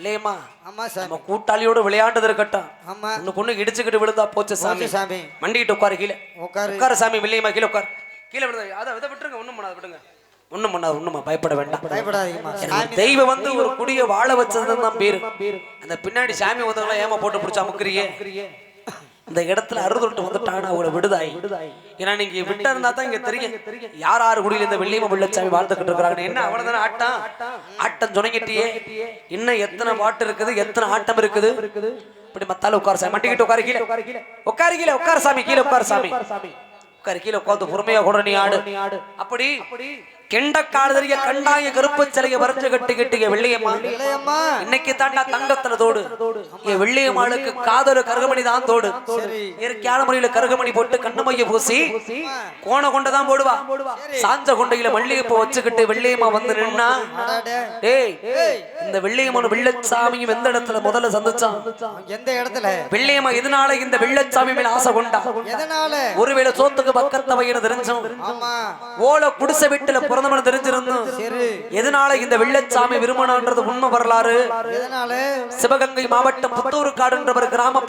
வெள்ளியம்மா ஆமா நம்ம சாமி கூட்டாளியோட விளையாண்டது இருக்கட்டும். ஆமா. ஒண்ணு கொண்டு இடிச்சுக்கிட்டு விழுந்தா போச்சு சாமி. சாமி. மண்டிக்கிட்டு உட்காரு கீழே. உட்காரு. உட்காரு சாமி வெள்ளியம்மா கீழே உட்காரு. கீழே விழுந்தா அதை இதை விட்டுருங்க ஒண்ணும் பண்ணாது விடுங்க ஒண்ணும் பண்ணாது ஒண்ணுமா பயப்பட வேண்டாம். பயப்படாதீங்கம்மா. தெய்வம் வந்து ஒரு குடிய வாழ வச்சதுன்னு தான் பேரு. அந்த பின்னாடி சாமி வந்தவங்கள ஏமா போட்டு பிடிச்சா முக்கிறியே இந்த இடத்துல அறுதொட்டு வந்துட்டாங்கன்னா அவங்கள விடுதாய்? ஏன்னா நீங்க விட்ட இருந்தா தான் இங்க தெரியும். யார் யார் குடியில இந்த வெள்ளியம வெள்ளச்சாமி வாழ்ந்துகிட்டு இருக்காங்க என்ன அவ்வளவுதானே ஆட்டம்? ஆட்டம் சொன்னங்கிட்டியே இன்னும் எத்தனை பாட்டு இருக்குது? எத்தனை ஆட்டம் இருக்குது? இப்படி மத்தால உட்கார சாமி. மட்டிக்கிட்டு உட்கார கீழே. உட்கார கீழே. உட்கார சாமி கீழே உட்கார சாமி. உட்கார கீழே உட்காந்து பொறுமையா கூட நீ ஆடு. அப்படி கெண்ட காலதறிய கண்டாய கருப்பு சிலைய வரைஞ்சு கட்டி கட்டிய வெள்ளியம்மா. இன்னைக்கு தாண்டா தங்கத்துல தோடு. வெள்ளியம்மாளுக்கு காதல கருகமணி தான் தோடு. இயற்கையான முறையில கருகமணி போட்டு கண்ணு மைய பூசி கோண கொண்டதான் போடுவா. சாஞ்ச கொண்டையில மல்லிகைப்பூ வச்சுக்கிட்டு வெள்ளியம்மா வந்து நின்னா. டேய் இந்த வெள்ளியம்மன் வெள்ளச்சாமியும் எந்த இடத்துல முதல்ல சந்திச்சான். எந்த இடத்துல? வெள்ளியம்மா எதனால இந்த வெள்ளச்சாமி மேல ஆசை கொண்டா? ஒருவேளை சோத்துக்கு பக்கத்த தெரிஞ்சோம். ஆமா. ஓலை குடிசை வீட்டுல பிறந்தவன தெரிஞ்சிருந்தோம். சரி. எதனால இந்த வெள்ளச்சாமி விரும்பினான்றது உண்மை வரலாறு? சிவகங்கை மாவட்டம் புத்தூர் காடுன்ற ஒரு கிராம